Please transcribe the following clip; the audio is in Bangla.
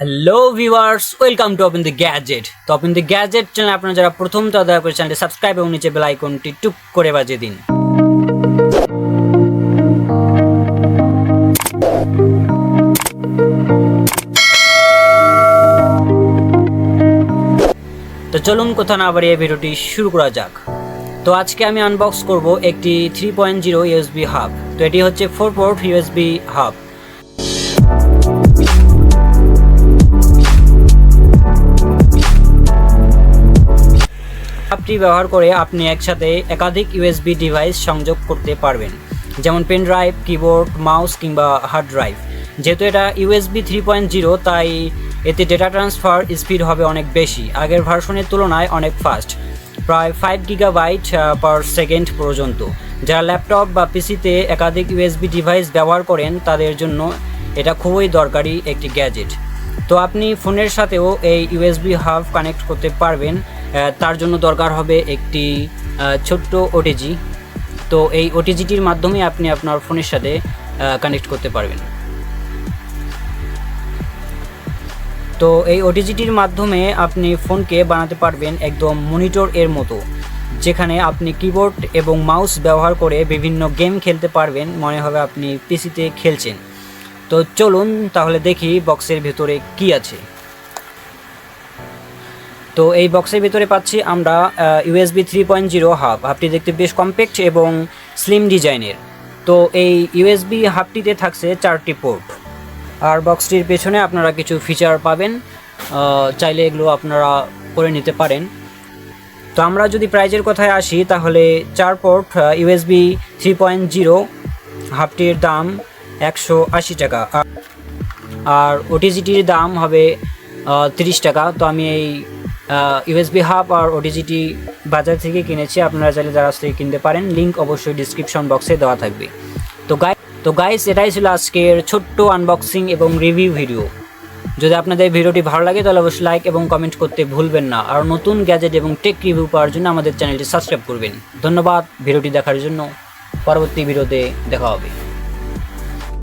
Hello viewers welcome to open the gadget তো অপিন দ্য গ্যাজেট চ্যানেল আপনারা যারা প্রথম তো দয়া করে চ্যানেলটি সাবস্ক্রাইব এবং নিচে বেল আইকনটি টুক করে বাজিয়ে দিন। তো চলুন কোথা না বাড়িয়ে ভিডিওটি শুরু করা যাক। তো আজকে আমি আনবক্স করব একটি three point zero USB hub তো এটি হচ্ছে ফোর পোর্ট ইউএসবি হাব অ্যাপটি ব্যবহার করে আপনি একসাথে একাধিক ইউএসবি ডিভাইস সংযোগ করতে পারবেন, যেমন পেন ড্রাইভ, কিবোর্ড, মাউস কিংবা হার্ড ড্রাইভ। যেহেতু এটা ইউএসবি থ্রি পয়েন্ট জিরো, তাই এতে ডেটা ট্রান্সফার স্পিড হবে অনেক বেশি। আগের ভার্সনের তুলনায় অনেক ফাস্ট, প্রায় five giga gigabyte per second পর্যন্ত। যারা ল্যাপটপ বা পিসিতে একাধিক ইউএসবি ডিভাইস ব্যবহার করেন, তাদের জন্য এটা খুবই দরকারি একটি গ্যাজেট। তো আপনি ফোনের সাথেও এই ইউএসবি হাব কানেক্ট করতে পারবেন। তার জন্য দরকার হবে একটি ছোট্ট ওটিজি তো এই ওটিজিটির মাধ্যমে আপনি আপনার ফোনের সাথে কানেক্ট করতে পারবেন। তো এই ওটিজিটির মাধ্যমে আপনি ফোনকে বানাতে পারবেন একদম মনিটর এর মতো, যেখানে আপনি কিবোর্ড এবং মাউস ব্যবহার করে বিভিন্ন গেম খেলতে পারবেন। মনে হবে আপনি পিসিতে খেলছেন। তো চলুন তাহলে দেখি বক্সের ভেতরে কি আছে। তো এই বক্সের ভিতরে পাচ্ছি আমরা USB three point zero hub হাবটি দেখতে বেশ কম্প্যাক্ট এবং স্লিম ডিজাইনের তো এই ইউএসবি হাবটিতে থাকছে চারটি পোর্ট আর বক্সটির পেছনে আপনারা কিছু ফিচার পাবেন চাইলে এগুলো আপনারা করে নিতে পারেন। তো আমরা যদি প্রাইজের কথায় আসি, তাহলে চার port USB three point zero হাফটির দাম একশো আশি টাকা। আর- ওটিজিটির দাম হবে তিরিশ টাকা। তো আমি এই ইউএসবি হাব আর ওটিজিটি বাজার থেকে কিনেছি। আপনারা চাইলে যারা থেকে কিনতে পারেন লিঙ্ক অবশ্যই ডিসক্রিপশন বক্সে দেওয়া থাকবে। তো গাই তো গাইস এটাই ছিল আজকের ছোট্ট আনবক্সিং এবং রিভিউ ভিডিও যদি আপনাদের ভিডিওটি ভালো লাগে, তাহলে অবশ্যই লাইক এবং কমেন্ট করতে ভুলবেন না। আর নতুন গ্যাজেট এবং টেক রিভিউ পাওয়ার জন্য আমাদের চ্যানেলটি সাবস্ক্রাইব করবেন। ধন্যবাদ ভিডিওটি দেখার জন্য। পরবর্তী ভিডিওতে দেখা হবে।